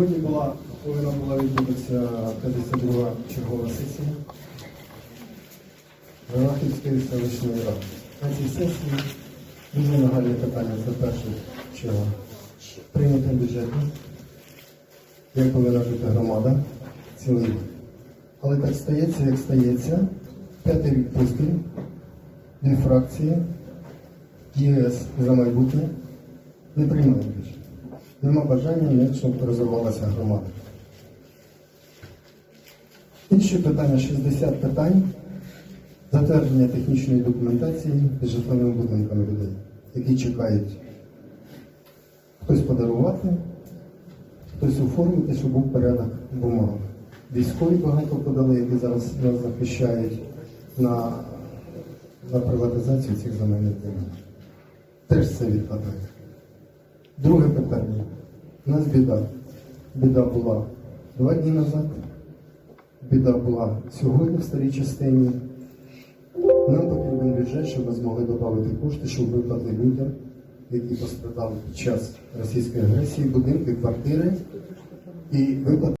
Сьогодні була повинна була відбутися 52 чергова сесія Рахівської селищної ради. На цій сесії дуже нагальне питання це перше чого прийняти бюджет, як повинна жити громада цілий. Але так стається, як стається, п'ятий рік поспіль, дві фракції, ЄС за майбутнє не приймають бюджет. Нема бажання, як щоб розвивалася громада. Інші питання 60 питань. Затвердження технічної документації з житловими будинками людей, які чекають хтось подарувати, хтось оформити, щоб був порядок в бумагах. Військові багато подали, які зараз нас захищають на, на приватизацію цих земельних ділянок. Теж це відпадає. У нас біда. Біда була два дні назад. Біда була сьогодні в старій частині. Нам потрібен бюджет, щоб ми змогли додати кошти, щоб виплати людям, які пострадали під час російської агресії, будинки, квартири і виплати.